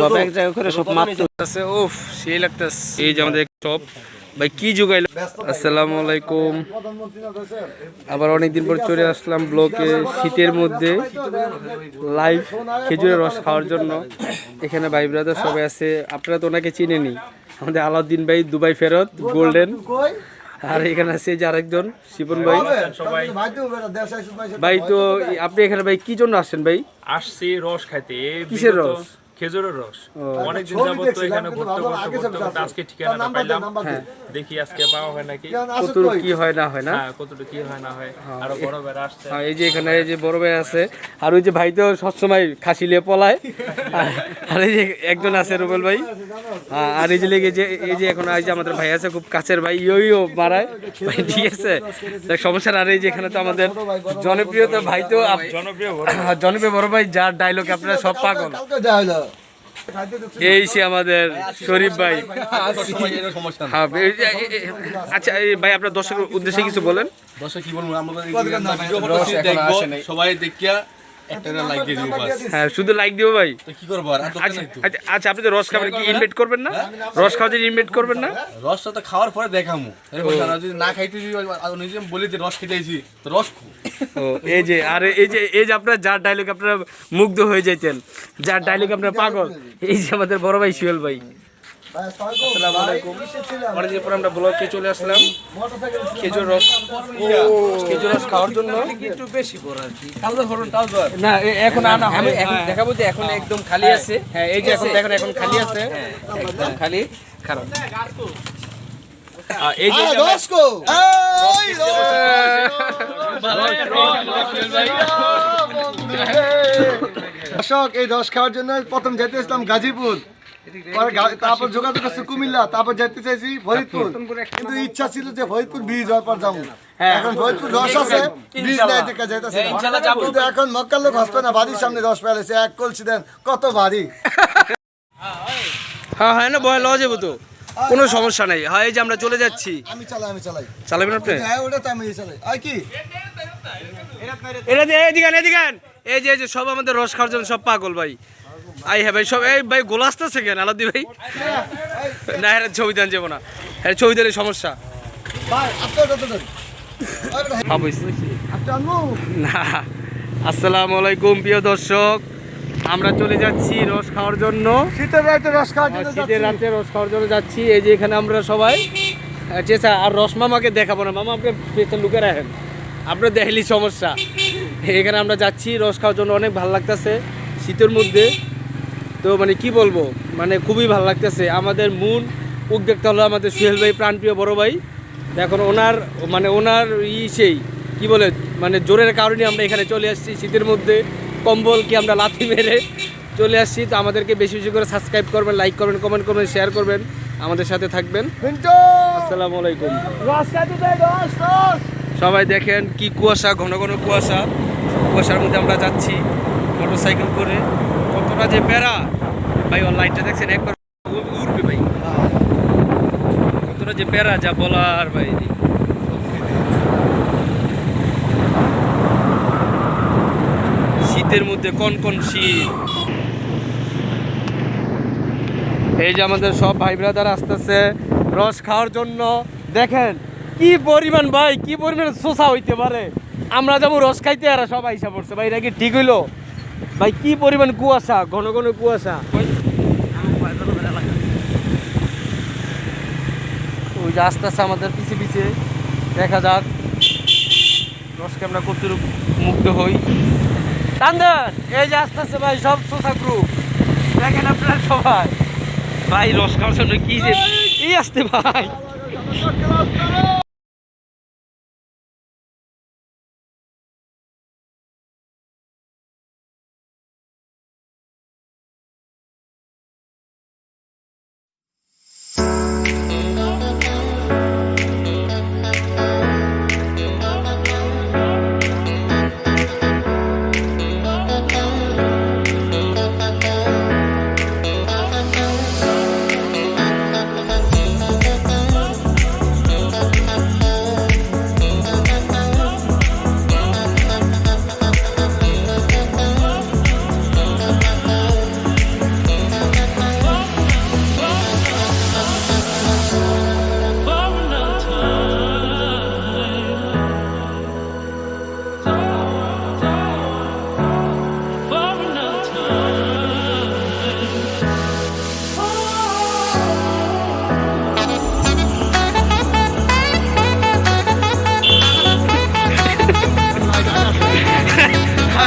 সব এক জায়গা করে সব উফ, সেই লাগতেছে। এই যে আমাদের সব ভাই, কি যুগাইল? আসসালামু আলাইকুম। আবার অনেকদিন পর চলে আসলাম ব্লকে শীতের মধ্যে লাইভ খেজুরের রস খাওয়ার জন্য। এখানে ভাই ব্রাদার সবাই আছে। আপনারা তো ওনাকে চিনেনি আমাদের আলাউদ্দিন ভাই, দুবাই ফেরত, গোল্ডেন। আর এখানে আছে যে আরেকজন শিপন ভাই। ভাই তো আপনি এখানে ভাই কি জন্য আসছেন ভাই? আসছি রস খাইতে। কিসের রস? খেজুরের রস। অনেকদিন যাবত তো এখানে ঘুরতে ঘুরতে আজকে ঠিকানাটা পাইলাম। দেখি আজকে পাওয়া হয় নাকি? কত কি হয় না হয় না? হ্যাঁ কতটুকু কি হয় না হয়। আরও বড় বেড়া আসছে। হ্যাঁ, এই যে এখানে এই যে বড় ভাই আছে। আর ওই যে ভাই তো সবসময় খাসি লিয়ে পলায়। আর- এই যে একজন আছে রুবেল ভাই। হ্যাঁ, আর এই যে লেগে যে এই যে এখন এই যে আমাদের ভাই আছে খুব কাছের ভাই ইয়ো ইয়ো মারায়। ভাই ঠিক আছে? দেখ সমস্যা আর এই যে এখানে তো আমাদের জনপ্রিয় তো ভাই তো জনপ্রিয় হ্যাঁ, জনপ্রিয় বড় ভাই যার ডায়লগ আপনারা সব পাগল। এই সে আমাদের শরীফ ভাই। হ্যাঁ, আচ্ছা ভাই আপনার দর্শকের উদ্দেশ্যে কিছু বলেন। দর্শক কি বলব? আমরা সবাই দেখিয়া হ্যাঁ শুধু লাইক দিও ভাই। কি করব আর? আর দরকার আচ্ছা নাই। তো আচ্ছা, আচ্ছা আপনি তো রস খাবেন কি ইনভাইট করবেন না? রস খাওয়াতে ইনভাইট করবেন না? রসটা তো খাওয়ার পরে দেখামু। না, যদি না খাইতে যদি বলি যে রস খেতে আইছি তো রস ও এই যে আর এই যে এই যে আপনার যার ডায়লগ আপনারা মুগ্ধ হয়ে যেতেন যার ডায়লগ আপনার পাগল এই যে আমাদের বড় ভাই শিওল ভাই। আসসালামু আলাইকুম। অনেকদিন পর আমরা ব্লকে চলে আসলাম। খেজুর রস। খেজুর রস খাওয়ার জন্য। একটু বেশি বড় আর কি। কালদা ফোরন টালদা না এখন আনা আমি এখন দেখাবো যে এখন একদম খালি আছে। হ্যাঁ এই যে এখন দেখেন এখন খালি আছে। একদম খালি খারাপ। এই যে দর্শক এই রস খাওয়ার জন্য প্রথম যেতে ইসলাম গাজীপুর। তারপর যোগাযোগ করছে কুমিল্লা তারপর যেতে চাইছি ফরিদপুর। কিন্তু ইচ্ছা ছিল যে ফরিদপুর ব্রিজ হওয়ার পর যাব। এখন ফরিদপুর রস আছে ব্রিজ নাই দেখা যাইতেছে কিন্তু এখন মক্কার লোক হসবে না বাড়ির সামনে রস পেলেছে এক কলসি দেন কত ভারী। হ্যাঁ হ্যাঁ না ভয় লওয়া যাব তো। কোনো সমস্যা নেই। হ্যাঁ এই যে আমরা চলে যাচ্ছি। আমি চালাই আমি চালাই। চালাবেন আপনি? হ্যাঁ ওটা তো আমি চালাই। আর কি? এটা এদিকে এদিকে এই যে এই যে সব আমাদের রস খাওয়ার জন্য সব পাগল ভাই। আই হ্যাঁ ভাই সব এই ভাই গোল আসতেছে কেন? আলাদি ভাই? না হ্যাঁ ছবি দেন যাব না। হ্যাঁ ছবি সমস্যা। দেন। আপনার আনব? না আসসালামু আলাইকুম প্রিয় দর্শক। আমরা চলে যাচ্ছি রস খাওয়ার জন্য। শীতের রাতে রস খাওয়ার জন্য শীতের যাচ্ছি। রাতে রস খাওয়ার জন্য যাচ্ছি। এই যে এখানে আমরা সবাই। চেঁচা আর রস মামাকে দেখাবো না। মামা আপনি পেছন লুকে রাখেন। আপনার দেখলি সমস্যা। এখানে আমরা যাচ্ছি রস খাওয়ার জন্য অনেক ভালো লাগতেছে শীতের মধ্যে। তো মানে কি বলব? মানে খুবই ভালো লাগতেছে। আমাদের মূল উদ্যোক্তা হলো আমাদের সুহেল ভাই প্রাণপ্রিয় বড় ভাই। এখন ওনার মানে ওনার ই সেই কী বলে মানে জোরের কারণে আমরা এখানে চলে আসছি। শীতের মধ্যে কম্বল কি আমরা লাথি মেরে চলে আসছি। তো আমাদেরকে বেশি বেশি করে সাবস্ক্রাইব করবেন লাইক করবেন কমেন্ট করবেন শেয়ার করবেন। আমাদের সাথে থাকবেন। আসসালামু আলাইকুম। সবাই দেখেন কি কুয়াশা ঘন ঘন কুয়াশা। কুয়াশার মধ্যে আমরা যাচ্ছি মোটর সাইকেল করে। কতটা যে প্যারা, ভাই, ওর লাইটটা দেখছেন? একবার উ- উড়বে ভাই। কতটা যে প্যারা, যা বলার ভাই। শীতের মধ্যে কোন কোন শীত। এই যে আমাদের সব ভাই ব্রাদার আসতেছে রস খাওয়ার জন্য। দেখেন, কি পরিমাণ ভাই, কি পরিমাণ শোষা হইতে পারে। আমরা যেমন রস খাইতে আর সব আইসা পড়ছে। ভাই, এটা কি ঠিক হইল? ভাই কি পরিমাণ কুয়াশা? ঘন ঘন কুয়াশা। ওই যে আস্তে আস্তে আমাদের পিছিয়ে পিছিয়ে দেখা যাক। রসকে আমরা করতে মুগ্ধ হই। টান্দার এই যে আস্তে আস্তে ভাই সব শোষা গ্রুপ দেখেন আপনারা সবাই। ভাই রস খাওয়ার জন্য কি যে এই আসতে ভাই?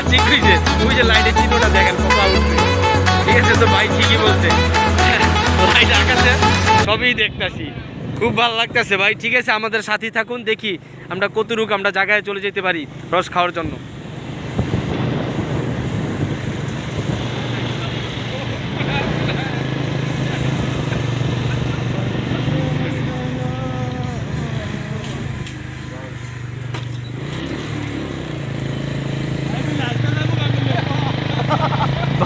ওই যে ওই যে লাইটের চিহ্নটা দেখেন কত আলো ঠিক আছে, তো ভাই ঠিকই বলছে। লাইট আকাশে সবই দেখতাছি। খুব ভালো লাগতেছে ভাই, ঠিক আছে, আমাদের সাথী থাকুন, দেখি আমরা কতটুকু আমরা জায়গায় চলে যেতে পারি রস খাওয়ার জন্য।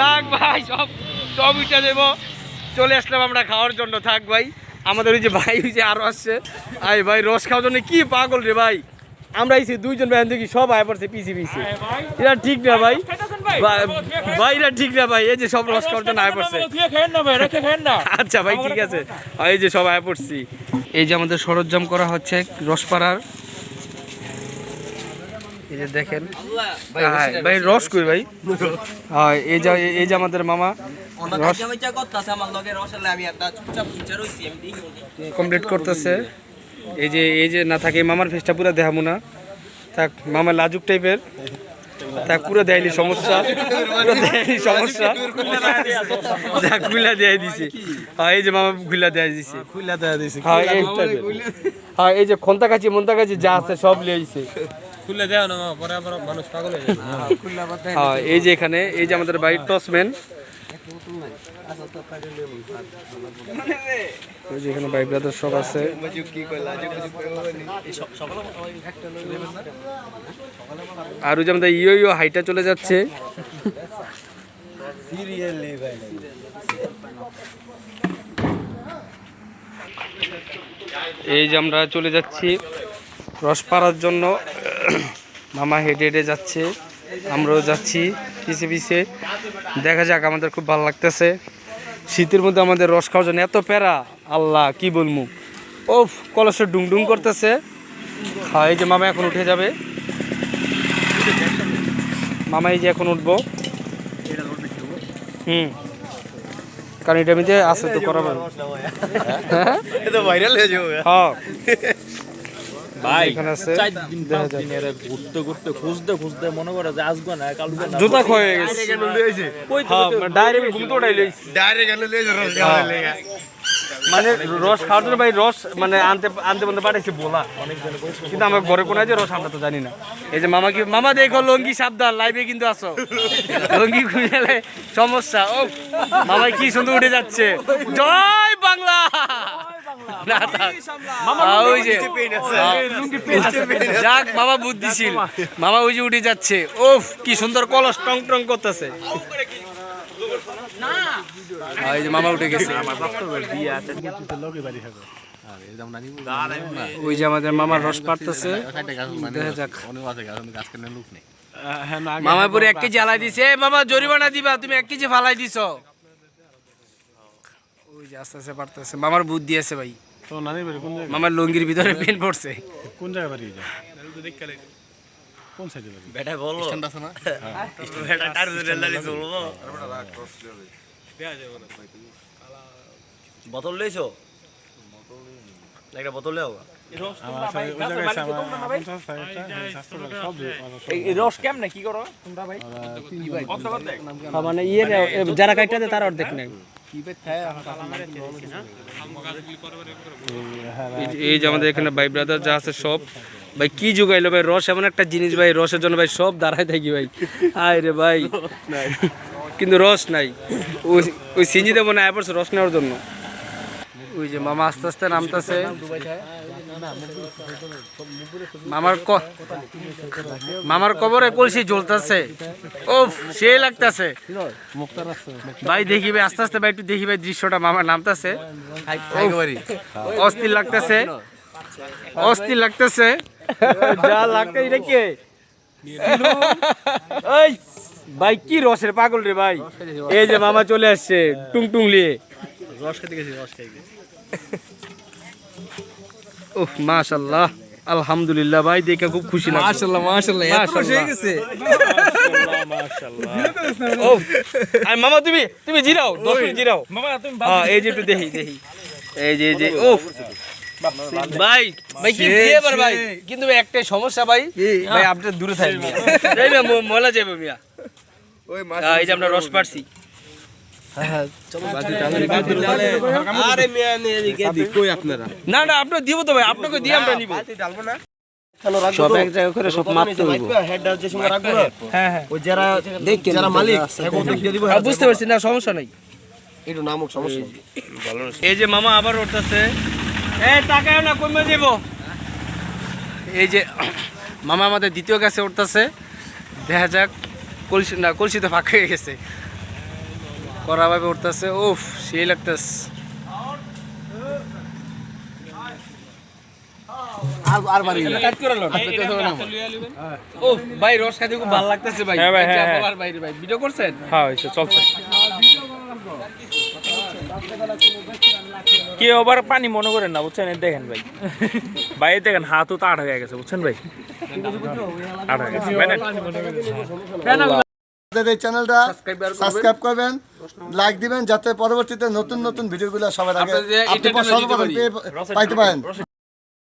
থাক ভাই সব সব উঠে দেব। চলে আসলাম আমরা খাওয়ার জন্য। থাক ভাই আমাদের ওই যে ভাই ওই যে আরও আসছে। আই ভাই রস খাওয়ার জন্য কি পাগল রে ভাই। আমরা এসে দুইজন ভাই দেখি সব আয় পড়ছে পিছি পিছি। এটা ঠিক না ভাই। ভাই এটা ঠিক না ভাই। এই যে সব রস খাওয়ার জন্য আয় পড়ছে। আচ্ছা ভাই ঠিক আছে। এই যে সব আয় পড়ছি। এই যে আমাদের সরঞ্জাম করা হচ্ছে রসপাড়ার। এই যে দেখেন হ্যাঁ, ভাই রস কই ভাই? হ্যাঁ এই যে এই যে আমাদের মামা। কমপ্লিট করতেছে এই যে এই যে না থাকে মামার ফেসটা পুরো দেখাবো না। থাক মামা লাজুক টাইপের থাক পুরো দেয়নি সমস্যা। পুরো দেয়নি সমস্যা। যাক খুলা দেয় দিছে। হ্যাঁ এই যে মামা খুলা দেয় দিছে। খুলে দেয়া দিয়েছি হ্যাঁ এই হ্যাঁ এই যে খন্তা কাছি মন্তা কাছি যা আছে সব লিয়েছে খুলে দেও না পরে আবার মানুষ পাগল হয়ে যাবে হ্যাঁ এই যে এখানে এই যে আমাদের বাড়ির টসম্যান ওই যে এখানে ভাই ব্রাদার সব আছে। আর ওই যে আমাদের ইয়ো ইয়ো হাইটা চলে যাচ্ছে। এই যে আমরা চলে যাচ্ছি। রস পাড়ার জন্য মামা হেঁটে হেঁটে যাচ্ছে আমরাও যাচ্ছি পিছে পিছে। দেখা যাক আমাদের খুব ভালো লাগতেছে। শীতের মধ্যে আমাদের রস খাওয়ার জন্য এত প্যারা আল্লাহ কি বলব ও কলসে ডুং ডুং করতেছে। হ্যাঁ এই যে মামা এখন উঠে যাবে। মামা এই যে এখন উঠবো। হুম। কারণ এটা মধ্যে আছে তো করা যাবে। হ্যাঁ এটা ভাইরাল হয়ে যাবে হ্যাঁ ভাই এখানে আছে চার দিন পাঁচ দিন এরা ঘুরতে ঘুরতে খুঁজতে খুঁজতে মনে করে যে আসব না কালকে না। জুতা ক্ষয়ে গেছে। হ্যাঁ ডাইরেক্ট ঘুম তো উঠাই ডাইরেক্ট গেলে লিয়ে রস খাওয়ার মানে রস খাওয়ার জন্য ভাই রস মানে আনতে আনতে বলতে পাঠাইছে বলা। কিন্তু আমার ঘরে কোন আছে রস আমরা তো জানি না। এই যে মামা কি মামা দেখো লঙ্গি সাবধান লাইভে কিন্তু আসো লঙ্গি খুঁজলে সমস্যা। ও মামা কি সুন্দর উঠে যাচ্ছে। জয় বাংলা! ওই যে যাক মামা বুদ্ধিশীল মামা ওই যে উঠে যাচ্ছে ওফ কি সুন্দর কলস টং টং করতেছে এই যে মামা উঠে গেছে ওই যে আমাদের মামার রস পারতেছে দেখা যাক মামা পুরে এক কেজি আলাই দিছে মামা জরিমানা দিবা তুমি এক কেজি ফালাই দিছ আস্তে আস্তে পারতেছে মামার বুদ্ধি আছে ভাই। তো নানির বাড়ি কোন জায়গায়? মামার লঙ্গির ভিতরে পেন পড়ছে। কোন জায়গায় বাড়ি এটা? কোন সাইডে বাড়ি বোতল লইছো? মানে ইয়ে যারা কাটতে তারা অর্ধেক নেই এই- এই যে আমাদের এখানে ভাই ব্রাদার যা আছে সব ভাই কি যুগাইলো ভাই? রস এমন একটা জিনিস ভাই রসের জন্য ভাই সব দাঁড়ায় থাকি ভাই। আয় রে ভাই। কিন্তু রস নাই। ওই ওই সিঞ্জি দেবো না পড়ছে রস নেওয়ার জন্য। ওই যে মামা আস্তে আস্তে নামতেছে। মামার ক মামার কবরে কলসি জ্বলতেছে। ও সে লাগতেছে। ভাই দেখি ভাই আস্তে আস্তে ভাই একটু দেখি ভাই দৃশ্যটা মামার নামতেছে। অস্থির লাগতেছে। অস্থির লাগতেছে। যা লাগতে এটা কে? ভাই কি রসের পাগল রে ভাই? এই যে মামা চলে আসছে টুং টুং লিয়ে রস খেতে গেছি রস খাইতে ওহ মাশাল্লাহ। আলহামদুলিল্লাহ ভাই দেখে খুব খুশি লাগছে মাশাআল্লাহ মাশাআল্লাহ এত খুশি হয়ে গেছে। ও আর মামা তুমি তুমি জিরাও মিনিট জিরাও। মামা তুমি হ্যাঁ এই যে একটু দেখি দেখি। এই যে এই যে ও ভাই ভাই কি দিয়ে পার ভাই? কিন্তু একটাই সমস্যা ভাই। ভাই আপনি দূরে থাকবেন। যাবে মিয়া। ওই হ্যাঁ, এই যে আমরা রস পারছি বুঝতে পারছি না সমস্যা নাই একটু নামক সমস্যা এই যে, মামা আবার উঠতেছে এই যে মামা আমাদের দ্বিতীয় কাছে উঠতেছে। দেখা যাক, কলসি না, কলসিতে ফাঁক হয়ে গেছে। কড়াভাবে উঠতেছে উফ সেই লাগতেছে। ও ভাই রস খাইতে খুব ভালো লাগতেছে ভাই। হ্যাঁ ভাই, হ্যাঁ, যা হ্যাঁ। বলার বাইরে ভাই ভিডিও করছেন? হ্যাঁ চলছে। কি আবার পানি মনে করেন না বুঝছেন? দেখেন ভাই। ভাই দেখেন হাতও তাড় হয়ে গেছে বুঝছেন ভাই? তাড় হয়ে গেছে এই চ্যানেলটা সাবস্ক্রাইব করবেন। লাইক দিবেন যাতে পরবর্তীতে নতুন নতুন ভিডিওগুলো সবার আগে আপনি সর্বপ্রথম পাইতে পারেন।